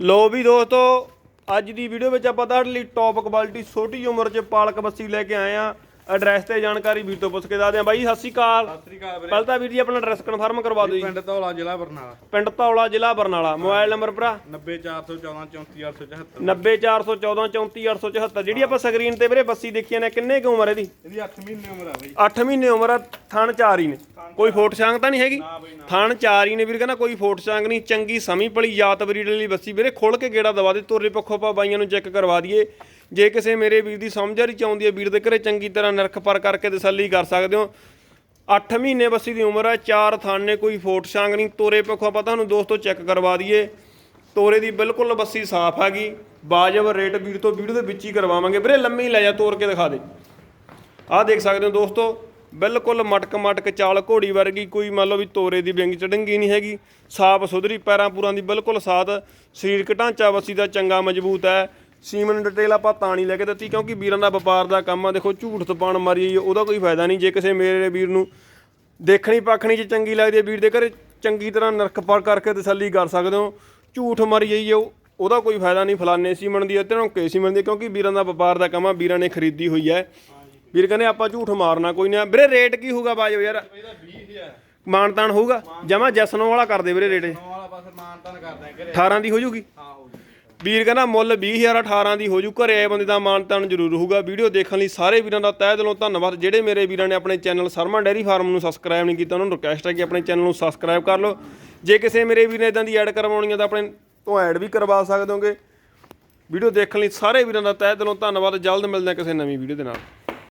ਲੋ ਵੀ ਦੋਸਤੋ, ਅੱਜ ਦੀ ਵੀਡੀਓ ਵਿੱਚ ਆਪਾਂ ਤੁਹਾਡੇ ਲਈ ਟੌਪ ਕੁਆਲਿਟੀ ਛੋਟੀ ਉਮਰ 'ਚ ਪਾਲਕ ਬੱਸੀ ਲੈ ਕੇ ਆਏ ਆ ਐਡਰੈਸ ਤੇ ਜਾਣਕਾਰੀ ਵੀਰ ਤੋਂ ਪੁੱਛ ਕੇ ਦੱਸਦੇ ਆ ਬਾਈ ਸਤਿ ਸ਼੍ਰੀ ਅਕਾਲ। ਸਤਿ ਸ੍ਰੀ ਅਕਾਲ ਵੀਰੇ। ਪਹਿਲਾਂ ਤਾਂ ਵੀਰ ਜੀ ਆਪਣਾ ਐਡਰੈਸ ਕਨਫਰਮ ਕਰਵਾ ਦਿਓ ਜੀ। ਪਿੰਡ ਧੌਲਾ ਜ਼ਿਲ੍ਹਾ ਬਰਨਾਲਾ। ਪਿੰਡ ਧੌਲਾ ਜ਼ਿਲ੍ਹਾ ਬਰਨਾਲਾ। ਮੋਬਾਈਲ ਨੰਬਰ ਭਰਾ? 90414 34874 90414 34874 ਜਿਹੜੀ ਆਪਾਂ ਸਕਰੀਨ ਤੇ ਵੀਰੇ ਬੱਸੀ ਦੇਖੀਆਂ ਨੇ ਕਿੰਨੇ ਕੁ ਉਮਰ ਇਹਦੀ? ਇਹਦੀ 8 ਮਹੀਨੇ ਉਮਰ ਆ ਬਈ। 8 ਮਹੀਨੇ ਉਮਰ ਆ ਥਣ ਚਾਰ ਹੀ ਨੇ। ਕੋਈ ਫੋਟ ਛਾਂਗ ਤਾਂ ਨਹੀਂ ਹੈਗੀ? ਥਣ ਚਾਰ ਹੀ ਨੇ ਵੀਰ ਕਹਿੰਦਾ ਕੋਈ ਫੋਟ ਛਾਂਗ ਨਹੀਂ। ਚੰਗੀ ਸਮੀ ਪਲੀ ਜਾਤ ਬਰੀਡ ਲਈ ਬੱਸੀ ਵੀਰੇ ਖੋਲ ਕੇ ਗੇੜਾ ਦਵਾ ਦੇ ਤੋਰੇ ਪੱਖੋਂ ਆਪਾਂ ਬਾਈਆਂ ਨੂੰ ਚੈੱਕ ਕਰਵਾ ਦਈਏ। ਜੇ ਕਿਸੇ ਮੇਰੇ ਵੀਰ ਦੀ ਸਮਝ ਆ ਚ ਆਉਂਦੀ ਹੈ ਵੀਰ ਦੇ ਘਰੇ ਚੰਗੀ ਤਰ੍ਹਾਂ ਨਰਖ ਪਰ ਕਰਕੇ ਤਸੱਲੀ ਕਰ ਸਕਦੇ ਹੋ। 8 ਮਹੀਨੇ ਬੱਸੀ ਦੀ ਉਮਰ ਹੈ ਚਾਰ ਥਣ ਕੋਈ ਫੋਟ ਛਾਂਗ ਨਹੀਂ, ਤੋਰੇ ਪੱਖੋਂ ਆਪਾਂ ਤੁਹਾਨੂੰ ਦੋਸਤੋ ਚੈੱਕ ਕਰਵਾ ਦਈਏ। ਤੋਰੇ ਦੀ ਬਿਲਕੁਲ ਬੱਸੀ ਸਾਫ਼ ਹੈਗੀ ਬਾਜਬ ਰੇਟ ਵੀਰ ਤੋਂ ਵੀਡੀਓ ਦੇ ਵਿੱਚ ਹੀ ਕਰਵਾਵਾਂਗੇ। ਵੀਰੇ, ਲੰਮੀ ਲੈ ਜਾ, ਤੋਰ ਕੇ ਦਿਖਾ ਦੇ। ਆਹ ਦੇਖ ਸਕਦੇ ਹੋ ਦੋਸਤੋ, ਬਿਲਕੁਲ ਮਟਕ ਮਟਕ ਚਾਲ ਘੋੜੀ ਵਰਗੀ, ਕੋਈ ਮੰਨ ਲਓ ਵੀ ਤੋਰੇ ਦੀ ਵਿੰਗ ਚੜੰਗੀ ਨਹੀਂ ਹੈਗੀ। ਸਾਫ਼ ਸੁਧਰੀ ਪੈਰਾਂ ਪੂਰਾਂ ਦੀ ਬਿਲਕੁਲ ਸਾਥ ਸਰੀਰਕ ਢਾਂਚਾ ਵਸੀ ਦਾ ਚੰਗਾ, ਮਜ਼ਬੂਤ ਹੈ। ਸੀਮਨ ਡਿਟੇਲ ਆਪਾਂ ਤਾਂ ਨਹੀਂ ਲੈ ਕੇ ਦਿੱਤੀ ਕਿਉਂਕਿ ਵੀਰਾਂ ਦਾ ਵਪਾਰ ਦਾ ਕੰਮ ਆ ਦੇਖੋ ਝੂਠ ਤਪਾਣ ਮਾਰੀ ਜਾਈਏ, ਉਹਦਾ ਕੋਈ ਫਾਇਦਾ ਨਹੀਂ ਜੇ ਕਿਸੇ ਮੇਰੇ ਵੀਰ ਨੂੰ ਦੇਖਣੀ ਪੱਖਣੀ ਚ ਚੰਗੀ ਲੱਗਦੀ ਹੈ ਵੀਰ ਦੇ ਘਰੇ ਚੰਗੀ ਤਰ੍ਹਾਂ ਨਰਕ ਪਰ ਕਰਕੇ ਤਸੱਲੀ ਕਰ ਸਕਦੇ ਹੋ ਝੂਠ ਮਾਰੀ ਜਾਈਏ ਉਹ- ਉਹਦਾ ਕੋਈ ਫਾਇਦਾ ਨਹੀਂ ਫਲਾਨੇ ਸੀਮਨ ਦੀ ਤੇ ਧੌਂਕੇ ਸੀਮਨ ਦੀ ਕਿਉਂਕਿ ਵੀਰਾਂ ਦਾ ਵਪਾਰ ਦਾ ਕੰਮ ਆ ਵੀਰਾਂ ਨੇ ਖਰੀਦੀ ਹੋਈ ਹੈ। ਵੀਰ ਕਹਿੰਦੇ ਆਪਾਂ ਝੂਠ ਮਾਰਨਾ ਕੋਈ ਨਹੀਂ ਵੀਰੇ ਰੇਟ ਕੀ ਹੋਊਗਾ ਬਾਜੋ ਯਾਰ? ਇਹਦਾ 20000 ਮਾਨਤਾਨ ਹੋਊਗਾ? ਜਮਾ ਜਸਨੋ ਵਾਲਾ ਕਰਦੇ ਵੀਰੇ ਰੇਟ ਨੌ ਵਾਲਾ ਬਸ ਮਾਨਤਾਨ ਕਰਦੇ ਆ ਘਰੇ 18 ਦੀ ਹੋ ਜੂਗੀ ਵੀਰ ਕਹਿੰਦਾ ਮੁੱਲ 20000 18 ਦੀ ਹੋ ਜੂ ਘਰੇ ਆਏ ਬੰਦੇ ਦਾ ਮਾਣ ਮਾਨਤਾਨ ਜ਼ਰੂਰ ਹੋਊਗਾ ਵੀਡੀਓ ਦੇਖਣ ਲਈ ਸਾਰੇ ਵੀਰਾਂ ਦਾ ਤਹਿ ਦਿਲੋਂ ਧੰਨਵਾਦ। ਜਿਹੜੇ ਮੇਰੇ ਵੀਰਾਂ ਨੇ ਆਪਣੇ ਚੈਨਲ ਸਰਮਾ ਡੈਰੀ ਫਾਰਮ ਨੂੰ ਸਬਸਕ੍ਰਾਈਬ ਨਹੀਂ ਕੀਤਾ, ਉਹਨਾਂ ਨੂੰ ਰਿਕਵੈਸਟ ਹੈ ਕਿ ਆਪਣੇ ਚੈਨਲ ਨੂੰ ਸਬਸਕ੍ਰਾਈਬ ਕਰ ਲਓ। ਜੇ ਕਿਸੇ ਮੇਰੇ ਵੀਰ ਨੇ ਇਦਾਂ ਦੀ ਐਡ ਕਰਵਾਉਣੀ ਹੈ ਤਾਂ ਆਪਣੇ ਤੋਂ ਐਡ ਵੀ ਕਰਵਾ ਸਕਦੇ ਹੋਗੇ। ਵੀਡੀਓ ਦੇਖਣ ਲਈ ਸਾਰੇ ਵੀਰਾਂ ਦਾ ਤਹਿ ਦਿਲੋਂ ਧੰਨਵਾਦ। ਜਲਦ ਮਿਲਦੇ ਹਾਂ ਕਿਸੇ ਨਵੀਂ ਵੀਡੀਓ ਦੇ ਨਾਲ।